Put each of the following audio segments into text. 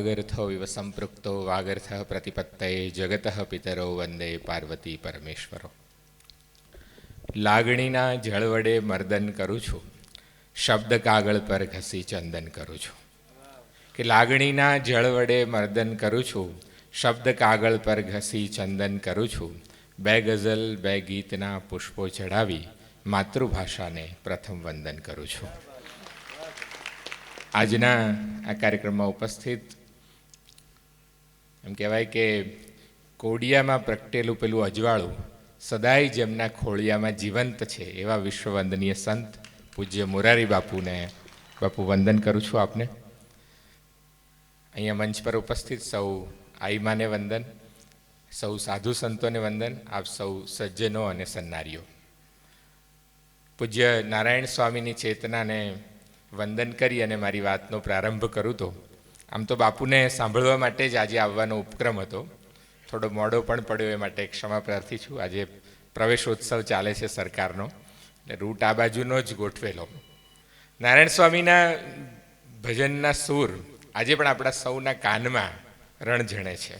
વાગર્થો eve સંપૃક્તો વાગર્થ પ્રતિપત્તયે જગત પિતરો વંદે પાર્વતી પરમેશ્વરો લાગણીના જળ વડે મર્દન કરું છું શબ્દ કાગળ પર ઘસી ચંદન કરું છું કે લાગણીના જળ વડે મર્દન કરું છું શબ્દ કાગળ પર ઘસી ચંદન કરું છું બે ગઝલ બે ગીતના પુષ્પો ચડાવી માતૃભાષાને પ્રથમ વંદન કરું છું આજના આ કાર્યક્રમમાં ઉપસ્થિત એમ કહેવાય કે કોડિયામાં પ્રગટેલું પેલું અજવાળું સદાય જેમના ખોળિયામાં જીવંત છે એવા વિશ્વવંદનીય સંત પૂજ્ય મોરારી બાપુને બાપુ વંદન કરું છું આપને. અહીંયા મંચ પર ઉપસ્થિત સૌ આઈમાને વંદન, સૌ સાધુ સંતોને વંદન, આપ સૌ સજ્જનો અને સન્નારીઓ. પૂજ્ય નારાયણ સ્વામીની ચેતનાને વંદન કરી અને મારી વાતનો પ્રારંભ કરું તો આમ તો બાપુને સાંભળવા માટે જ આજે આવવાનો ઉપક્રમ હતો. થોડો મોડો પણ પડ્યો એ માટે ક્ષમા પ્રાર્થી છું. આજે પ્રવેશોત્સવ ચાલે છે સરકારનો. એટલે રૂટ આ બાજુનો જ ગોઠવેલો. નારાયણ સ્વામીના ભજનના સૂર આજે પણ આપણા સૌના કાનમાં રણઝણે છે.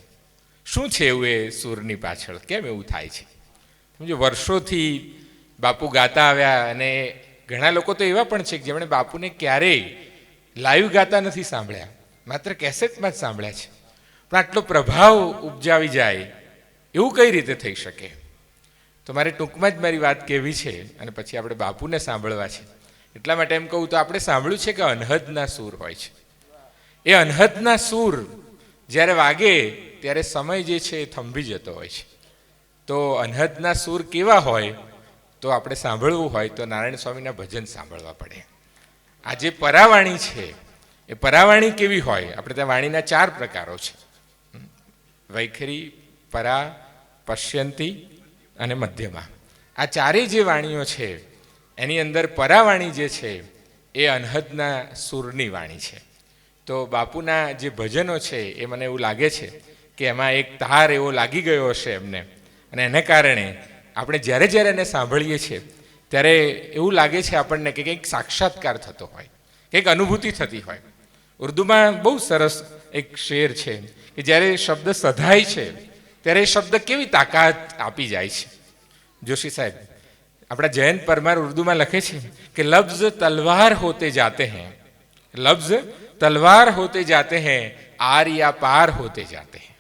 શું છે એવું એ સૂરની પાછળ? કેમ એવું થાય છે? સમજો વર્ષોથી બાપુ ગાતા આવ્યા અને ઘણા લોકો તો એવા પણ છે કે જેમણે બાપુને ક્યારેય લાઈવ ગાતા નથી સાંભળ્યા. માત્ર કેસેટમાં જ સાંભળ્યા છે. પણ આટલો પ્રભાવ ઉપજાવી જાય, એવું કઈ રીતે થઈ શકે? તો મારે ટૂંકમાં જ મારી વાત કહેવી છે અને પછી આપણે બાપુને સાંભળવા છે. એટલા માટે એમ કહું તો આપણે સાંભળ્યું છે કે અનહદના સૂર હોય છે. એ અનહદના સૂર જ્યારે વાગે ત્યારે સમય જે છે એ થંભી જતો હોય છે. તો અનહદના સૂર કેવા હોય તો આપણે સાંભળવું હોય તો નારાયણ સ્વામીના ભજન સાંભળવા પડે. આ જે પરાવાણી છે એ પરાવાણી કેવી હોય? આપણે ત્યાં વાણીના ચાર પ્રકારો છે. વૈખરી, પરા, પશ્યંતી અને મધ્યમાં. આ ચારેય જે વાણીઓ છે, એની અંદર પરાવાણી જે છે, એ અનહદના સૂરની વાણી છે. તો બાપુના જે ભજનો છે, એ મને એવું લાગે છે કે એમાં એક તાર એવો લાગી ગયો હશે એમને. અને એને કારણે આપણે જ્યારે જ્યારે એને સાંભળીએ છીએ, ત્યારે એવું લાગે છે આપણને કે કંઈક સાક્ષાત્કાર થતો હોય, કંઈક અનુભૂતિ થતી હોય. ઉર્દુમાં બહુ સરસ એક શેર છે કે જ્યારે શબ્દ સધાય છે ત્યારે એ શબ્દ કેવી તાકાત આપી જાય છે જોશી સાહેબ આપણા જયંત પરમાર ઉર્દુમાં લખે છે કે લફ્ઝ તલવાર હોતે જાતે हैं लफ्ज तलवार होते जाते हैं आर या पार होते जाते हैं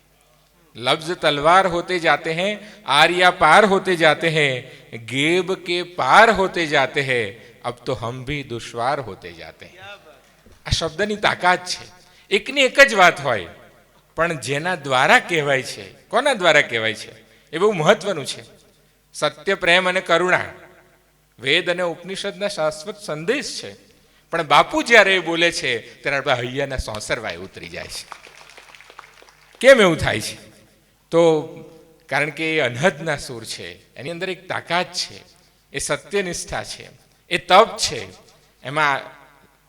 लफ्ज तलवार होते जाते हैं आर या पार होते जाते हैं गेब के पार होते जाते हैं अब तो हम भी दुश्वार होते जाते हैं આ શબ્દની તાકાત છે. એકની એક જ વાત હોય, પણ જેના દ્વારા કહેવાય છે, કોના દ્વારા કહેવાય છે, એ બહુ મહત્વનું છે. સત્ય, પ્રેમ અને કરુણા. વેદ અને ઉપનિષદના શાશ્વત સંદેશ છે. પણ બાપુ જ્યારે એ બોલે છે, ત્યારે આપણા હૈયાના સોંસરવાય ઉતરી જાય છે. કેમ એવું થાય છે? તો કારણ કે એ અનહદના સૂર છે, એની અંદર એક તાકાત છે. એ સત્યનિષ્ઠા છે. એ તપ છે. એમાં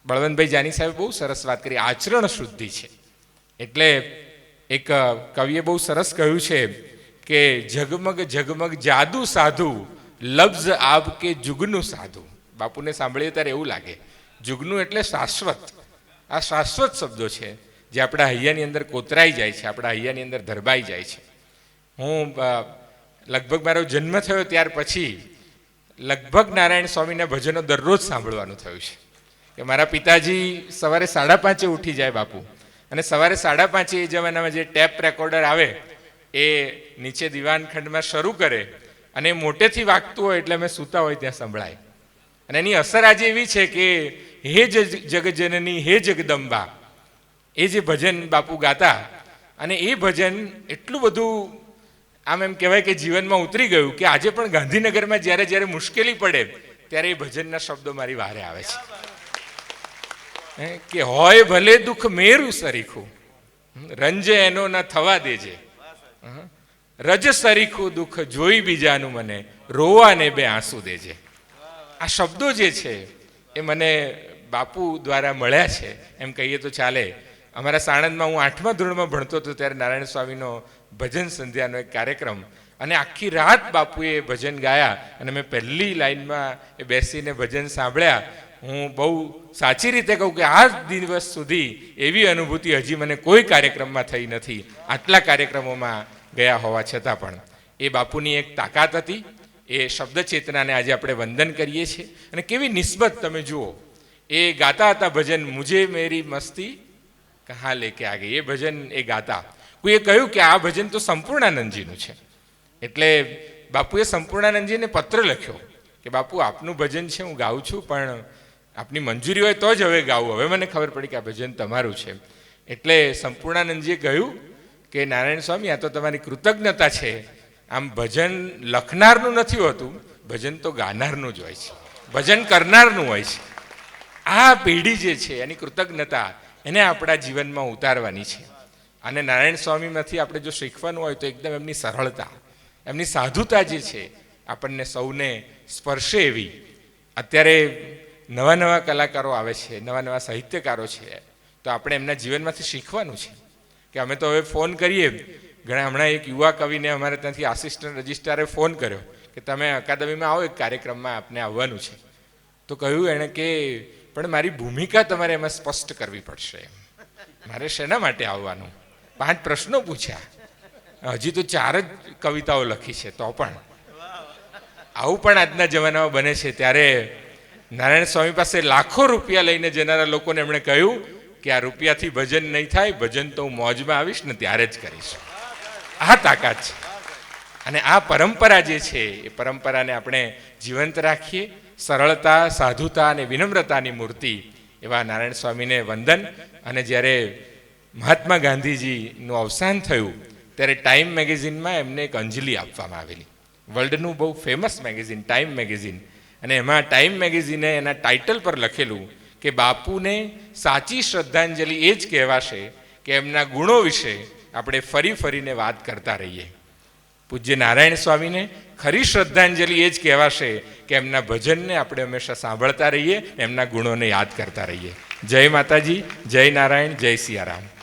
બળવંતભાઈ જાની સાહેબ બહુ સરસ વાત કરી. આચરણ શુદ્ધિ છે. એટલે એક કવિએ બહુ સરસ કહ્યું છે કે ઝગમગ ઝગમગ જાદુ સાધુ લફ્ઝ આબ કે જુગનું સાધુ. બાપુને સાંભળીએ ત્યારે એવું લાગે. જુગનું એટલે શાશ્વત. આ શાશ્વત શબ્દો છે જે આપણા હૈયાની અંદર કોતરાઈ જાય છે, આપણા હૈયાની અંદર ધરબાઈ જાય છે. હું લગભગ મારો જન્મ થયો ત્યાર પછી લગભગ નારાયણ સ્વામીના ભજનો દરરોજ સાંભળવાનું થયું છે. કે મારા પિતાજી સવારે સાડા પાંચે ઉઠી જાય બાપુ. અને સવારે સાડા પાંચે એ જમાનામાં જે ટેપ રેકોર્ડર આવે, એ નીચે દિવાનખંડમાં શરૂ કરે અને મોટેથી વાગતું હોય એટલે અમે સૂતા હોય ત્યાં સંભળાય. અને એની અસર આજે એવી છે કે હે જગજનની, હે જગદંબા. એ જે ભજન બાપુ ગાતા અને એ ભજન એટલું બધું આમ એમ કહેવાય કે જીવનમાં ઉતરી ગયું કે આજે પણ ગાંધીનગરમાં જ્યારે જ્યારે મુશ્કેલી પડે, ત્યારે એ ભજનના શબ્દો મારી વારે આવે છે. કે હોય ભલે દુઃખ મેરું સરીખું. રંજે એનો ન થવા દેજે. રજ સરીખું દુઃખ જોઈ બીજાનું મને, રોવાને બે આંસુ દેજે. આ શબ્દો જે છે, એ મને બાપુ દ્વારા મળ્યા છે. એમ કહીએ તો ચાલે. અમારા સાણંદમાં હું આઠમા ધોરણમાં ભણતો હતો ત્યારે નારાયણ સ્વામીનો ભજન સંધ્યાનો એક કાર્યક્રમ અને આખી રાત બાપુએ ભજન ગાયા અને મેં પહેલી લાઈનમાં એ બેસીને ભજન સાંભળ્યા. હું બહુ સાચી રીતે કહું કે આ દિવસ સુધી એવી અનુભૂતિ હજી મને કોઈ કાર્યક્રમમાં થઈ નથી. આટલા કાર્યક્રમોમાં ગયા હોવા છતાં પણ. એ બાપુની એક તાકાત હતી. એ શબ્દ ચેતનાને આજે આપણે વંદન કરીએ છીએ. અને કેવી નિસ્બત તમે જુઓ. એ ગાતા હતા ભજન, મુજે મેરી મસ્તી કહા લેકે આગે એ ભજન એ ગાતા. કોઈએ કહ્યું કે આ ભજન તો સંપૂર્ણાનંદજીનું છે. એટલે બાપુએ સંપૂર્ણાનંદજીને પત્ર લખ્યો કે, બાપુ, આપનું ભજન છે, હું ગાઉં છું, પણ આપની મંજૂરી હોય તો જ હવે ગાવું હવે મને ખબર પડી કે આ ભજન તમારું છે. એટલે સંપૂર્ણાનંદજીએ કહ્યું કે, નારાયણ સ્વામી, આ તો તમારી કૃતજ્ઞતા છે. આમ ભજન લખનારનું નથી હોતું, ભજન તો ગાનારનું જ હોય છે. ભજન કરનારનું હોય છે. આ પેઢી જે છે, એની કૃતજ્ઞતા એને આપણા જીવનમાં ઉતારવાની છે. અને નારાયણ સ્વામીમાંથી આપણે જો શીખવાનું હોય તો એકદમ એમની સરળતા. એમની સાધુતા જે છે, આપણને સૌને સ્પર્શે એવી. અત્યારે નવા નવા કલાકારો આવે છે, નવા નવા સાહિત્યકારો છે, તો આપણે એમના જીવનમાંથી શીખવાનું છે. કે અમે તો હવે ફોન કરીએ. ઘણા હમણાં એક યુવા કવિને અમારે ત્યાંથી આસિસ્ટન્ટ રજિસ્ટ્રારે ફોન કર્યો કે તમે અકાદમીમાં આવો, એક કાર્યક્રમમાં આપને આવવાનું છે. તો કહ્યું એણે કે, પણ મારી ભૂમિકા તમારે એમાં સ્પષ્ટ કરવી પડશે. મારે શેના માટે આવવાનું? પાંચ પ્રશ્નો પૂછ્યા. હજી તો ચાર જ કવિતાઓ લખી છે, તો પણ. આવું પણ આજના જમાનામાં બને છે. ત્યારે નારાયણ સ્વામી પાસે લાખો રૂપિયા લઈને જનારા લોકોને એમણે કહ્યું કે આ રૂપિયાથી ભજન નહીં થાય, ભજન તો હું મોજમાં આવીશ ને ત્યારે જ કરીશ. આ તાકાત છે. અને આ પરંપરા જે છે, એ પરંપરાને આપણે જીવંત રાખીએ. સરળતા, સાધુતા અને વિનમ્રતાની મૂર્તિ એવા નારાયણ સ્વામીને વંદન. અને જ્યારે મહાત્મા ગાંધીજીનું અવસાન થયું ત્યારે ટાઈમ મેગેઝિનમાં એમને એક અંજલિ આપવામાં આવેલી. વર્લ્ડનું બહુ ફેમસ મેગેઝિન ટાઈમ મેગેઝિન અને એમાં ટાઈમ મેગેઝિને એના ટાઇટલ પર લખેલું કે બાપુને સાચી શ્રદ્ધાંજલિ એ જ કહેવાશે કે એમના ગુણો વિશે આપણે ફરી ફરીને વાત કરતા રહીએ. પૂજ્ય નારાયણ સ્વામીને ખરી શ્રદ્ધાંજલિ એ જ કહેવાશે કે એમના ભજનને આપણે હંમેશા સાંભળતા રહીએ, એમના ગુણોને યાદ કરતા રહીએ. જય માતાજી, જય નારાયણ, જય સિયારામ.